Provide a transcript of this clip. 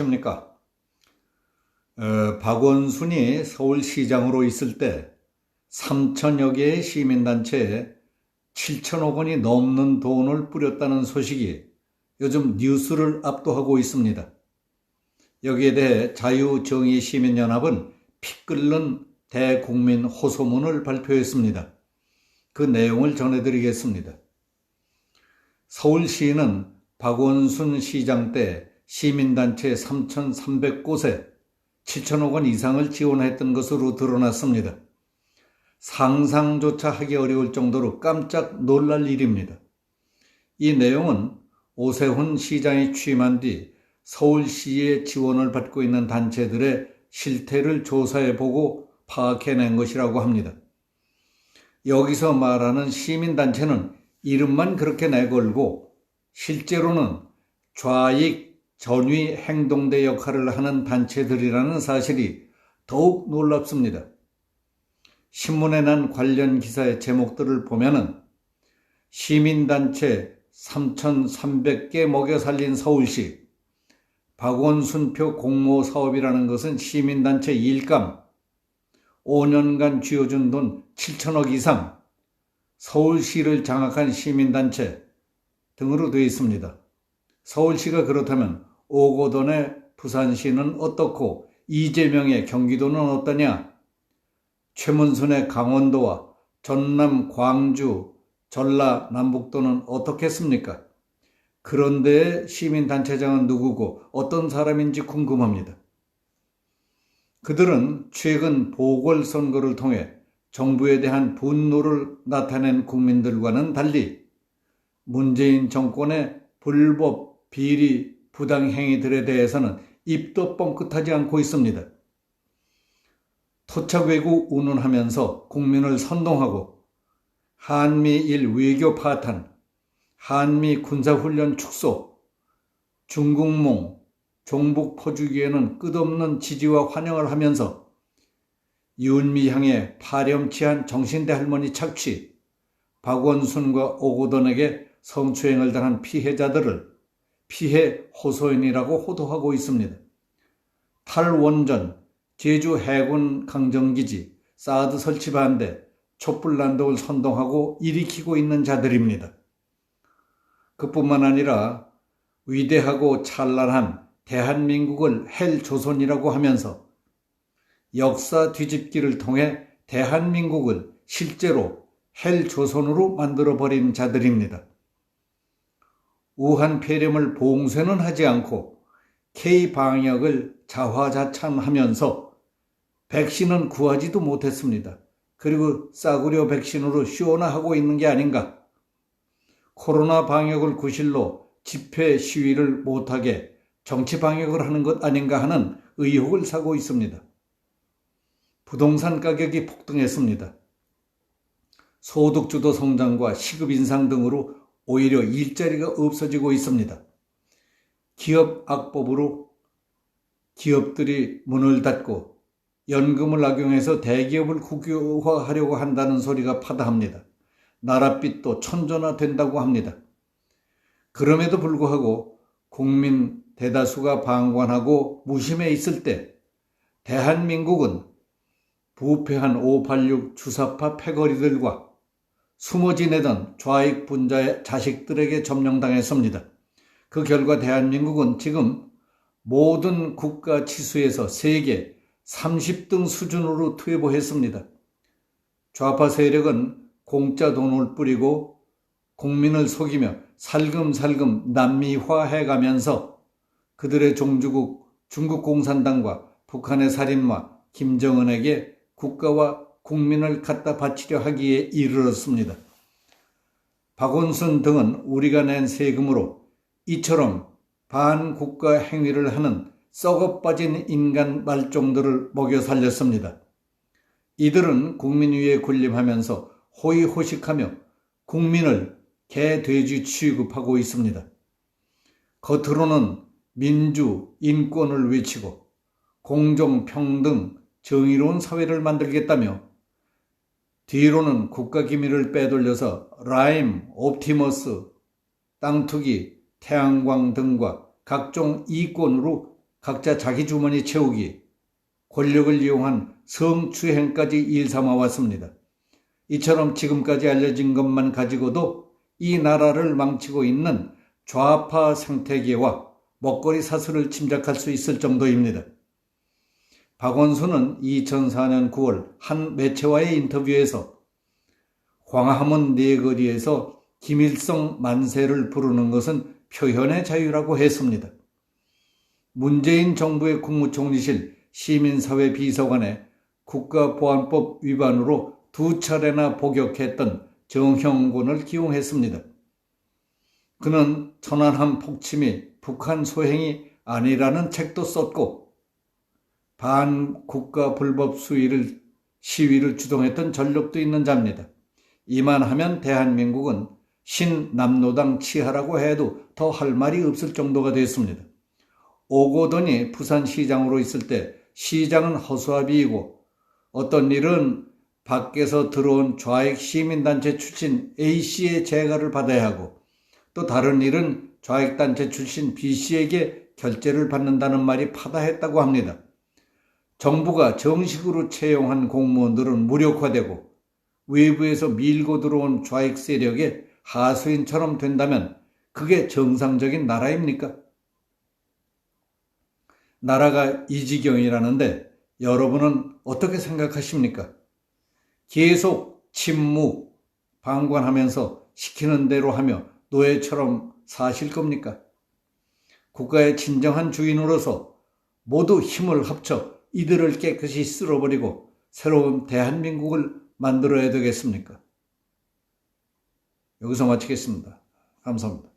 안녕하십니까. 어, 박원순이 서울시장으로 있을 때 3천여 개의 시민단체에 7천억 원이 넘는 돈을 뿌렸다는 소식이 요즘 뉴스를 압도하고 있습니다. 여기에 대해 자유정의시민연합은 피 끓는 대국민 호소문을 발표했습니다. 그 내용을 전해드리겠습니다. 서울시는 박원순 시장 때 시민단체 3,300곳에 7천억 원 이상을 지원했던 것으로 드러났습니다. 상상조차 하기 어려울 정도로 깜짝 놀랄 일입니다. 이 내용은 오세훈 시장이 취임한 뒤 서울시의 지원을 받고 있는 단체들의 실태를 조사해 보고 파악해낸 것이라고 합니다. 여기서 말하는 시민단체는 이름만 그렇게 내걸고 실제로는 좌익, 전위 행동대 역할을 하는 단체들이라는 사실이 더욱 놀랍습니다. 신문에 난 관련 기사의 제목들을 보면은 시민단체 3,300개 먹여 살린 서울시, 박원순표 공모 사업이라는 것은 시민단체 일감, 5년간 쥐어준 돈 7천억 이상, 서울시를 장악한 시민단체 등으로 되어 있습니다. 서울시가 그렇다면 오고돈의 부산시는 어떻고 이재명의 경기도는 어떠냐? 최문순의 강원도와 전남, 광주, 전라, 남북도는 어떻겠습니까? 그런데 시민단체장은 누구고 어떤 사람인지 궁금합니다. 그들은 최근 보궐선거를 통해 정부에 대한 분노를 나타낸 국민들과는 달리 문재인 정권의 불법, 비리, 부당 행위들에 대해서는 입도 뻥끗하지 않고 있습니다. 토착 외국 운운하면서 국민을 선동하고 한미일 외교 파탄, 한미 군사훈련 축소, 중국몽, 종북 퍼주기에는 끝없는 지지와 환영을 하면서 윤미향의 파렴치한 정신대 할머니 착취, 박원순과 오고돈에게 성추행을 당한 피해자들을 피해 호소인이라고 호도하고 있습니다. 탈원전, 제주 해군 강정기지, 사드 설치 반대, 촛불 난동을 선동하고 일으키고 있는 자들입니다. 그뿐만 아니라 위대하고 찬란한 대한민국을 헬 조선이라고 하면서 역사 뒤집기를 통해 대한민국을 실제로 헬 조선으로 만들어버린 자들입니다. 우한 폐렴을 봉쇄는 하지 않고 K-방역을 자화자찬하면서 백신은 구하지도 못했습니다. 그리고 싸구려 백신으로 시원화하고 있는 게 아닌가? 코로나 방역을 구실로 집회 시위를 못하게 정치 방역을 하는 것 아닌가 하는 의혹을 사고 있습니다. 부동산 가격이 폭등했습니다. 소득주도 성장과 시급 인상 등으로 오히려 일자리가 없어지고 있습니다. 기업 악법으로 기업들이 문을 닫고 연금을 악용해서 대기업을 국유화하려고 한다는 소리가 파다합니다. 나랏빚도 천전화 된다고 합니다. 그럼에도 불구하고 국민 대다수가 방관하고 무심해 있을 때 대한민국은 부패한 586 주사파 패거리들과 숨어 지내던 좌익 분자의 자식들에게 점령당했습니다. 그 결과 대한민국은 지금 모든 국가 지수에서 세계 30등 수준으로 퇴보했습니다. 좌파 세력은 공짜 돈을 뿌리고 국민을 속이며 살금살금 남미화해 가면서 그들의 종주국 중국 공산당과 북한의 살인마 김정은에게 국가와 국민을 갖다 바치려 하기에 이르렀습니다. 박원순 등은 우리가 낸 세금으로 이처럼 반국가 행위를 하는 썩어 빠진 인간 말종들을 먹여 살렸습니다. 이들은 국민 위에 군림하면서 호의호식하며 국민을 개, 돼지 취급하고 있습니다. 겉으로는 민주, 인권을 외치고 공정, 평등, 정의로운 사회를 만들겠다며 뒤로는 국가 기밀을 빼돌려서 라임, 옵티머스, 땅투기, 태양광 등과 각종 이권으로 각자 자기 주머니 채우기, 권력을 이용한 성추행까지 일삼아 왔습니다. 이처럼 지금까지 알려진 것만 가지고도 이 나라를 망치고 있는 좌파 생태계와 먹거리 사슬을 짐작할 수 있을 정도입니다. 박원순은 2004년 9월 한 매체와의 인터뷰에서 광화문 네거리에서 김일성 만세를 부르는 것은 표현의 자유라고 했습니다. 문재인 정부의 국무총리실 시민사회 비서관에 국가보안법 위반으로 두 차례나 복역했던 정형군을 기용했습니다. 그는 천안함 폭침이 북한 소행이 아니라는 책도 썼고 반국가 불법 수위를 시위를 주동했던 전력도 있는 자입니다. 이만 하면 대한민국은 신남노당 치하라고 해도 더 할 말이 없을 정도가 됐습니다. 오고돈이 부산시장으로 있을 때 시장은 허수아비이고 어떤 일은 밖에서 들어온 좌익 시민단체 출신 A씨의 재가를 받아야 하고 또 다른 일은 좌익단체 출신 B씨에게 결제를 받는다는 말이 파다했다고 합니다. 정부가 정식으로 채용한 공무원들은 무력화되고 외부에서 밀고 들어온 좌익 세력의 하수인처럼 된다면 그게 정상적인 나라입니까? 나라가 이 지경이라는데 여러분은 어떻게 생각하십니까? 계속 침묵, 방관하면서 시키는 대로 하며 노예처럼 사실 겁니까? 국가의 진정한 주인으로서 모두 힘을 합쳐 이들을 깨끗이 쓸어버리고 새로운 대한민국을 만들어야 되겠습니까? 여기서 마치겠습니다. 감사합니다.